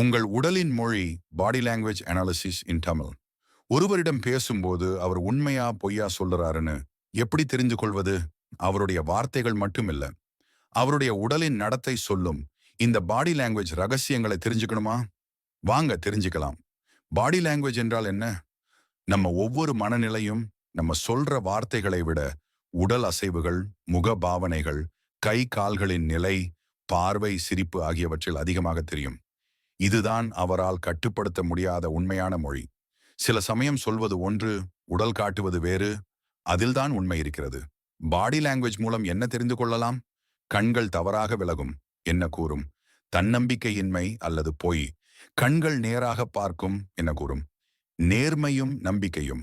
உங்கள் உடலின் மொழி body language analysis in Tamil ஒருவரிடம் பேசும்போது அவர் உண்மையா பொய்யா சொல்றாருன்னு எப்படி தெரிந்து கொள்வது அவருடைய வார்த்தைகள் மட்டுமில்ல. அவருடைய உடலின் நடத்தை சொல்லும் இந்த பாடி லாங்குவேஜ் ரகசியங்களை தெரிஞ்சுக்கணுமா? வாங்க தெரிஞ்சுக்கலாம். பாடி லாங்குவேஜ் என்றால் என்ன? நம்ம ஒவ்வொரு மனநிலையும் நம்ம சொல்ற வார்த்தைகளை விட உடல் அசைவுகள் முக பாவனைகள் கை கால்களின் நிலை பார்வை சிரிப்பு ஆகியவற்றில் அதிகமாக தெரியும். இதுதான் அவரால் கட்டுப்படுத்த முடியாத உண்மையான மொழி. சில சமயம் சொல்வது ஒன்று உடல் காட்டுவது வேறு அதில்தான் உண்மை இருக்கிறது. பாடி லாங்குவேஜ் மூலம் என்ன தெரிந்து கொள்ளலாம்? கண்கள் தவறாக விலகும் என்ன கூறும்? தன்னம்பிக்கையின்மை அல்லது பொய்? கண்கள் நேராக பார்க்கும் என்ன கூறும்? நேர்மையும் நம்பிக்கையும்.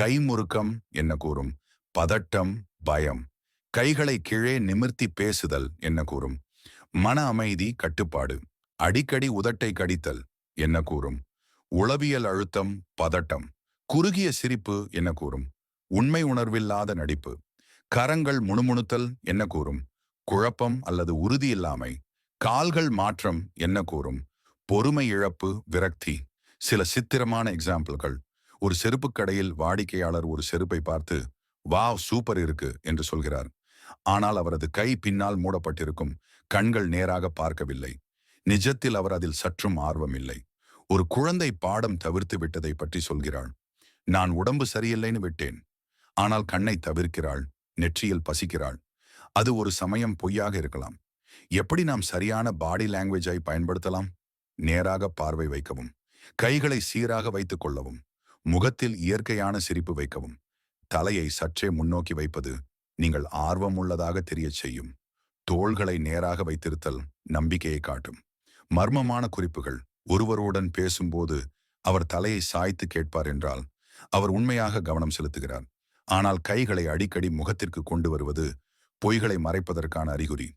கைமுறுக்கம் என்ன கூறும்? பதட்டம் பயம். கைகளை கீழே நிமிர்த்தி பேசுதல் என்ன கூறும்? மன அமைதி கட்டுப்பாடு. அடிக்கடி உதட்டை கடித்தல் என்ன கூறும்? உளவியல் அழுத்தம் பதட்டம். குறுகிய சிரிப்பு என்ன கூறும்? உண்மை உணர்வில்லாத நடிப்பு. கரங்கள் முணுமுணுத்தல் என்ன கூறும்? குழப்பம் அல்லது உறுதியில்லாமை கால்கள் மாற்றம் என்ன கூறும்? பொறுமை இழப்பு விரக்தி. சில சித்திரமான எக்ஸாம்பிள்கள். ஒரு செருப்பு கடையில் வாடிக்கையாளர் ஒரு செருப்பை பார்த்து வாவ் சூப்பர் இருக்கு என்று சொல்கிறார். ஆனால் அவரது கை பின்னால் மூடப்பட்டிருக்கும். கண்கள் நேராக பார்க்கவில்லை. நிஜத்தில் அவர் அதில் சற்றும் ஆர்வம் இல்லை ஒரு குழந்தை பாடம் தவிர்த்து விட்டதை பற்றி சொல்கிறாள். நான் உடம்பு சரியில்லைன்னு விட்டேன். ஆனால் கண்ணை தவிர்க்கிறாள். நெற்றியில் பசிக்கிறாள். அது ஒரு சமயம் பொய்யாக இருக்கலாம். எப்படி நாம் சரியான பாடி லாங்குவேஜை பயன்படுத்தலாம்? நேராக பார்வை வைக்கவும். கைகளை சீராக வைத்துக் கொள்ளவும். முகத்தில் இயற்கையான சிரிப்பு வைக்கவும். தலையை சற்றே முன்னோக்கி வைப்பது நீங்கள் ஆர்வமுள்ளதாக தெரியச் செய்யும். தோள்களை நேராக வைத்திருத்தல் நம்பிக்கையை காட்டும். மர்மமான குறிப்புகள் ஒருவருடன் பேசும்போது அவர் தலையை சாய்த்து கேட்பார் என்றால் அவர் உண்மையாக கவனம் செலுத்துகிறார். ஆனால் கைகளை அடிக்கடி முகத்திற்கு கொண்டு வருவது பொய்களை மறைப்பதற்கான அறிகுறி.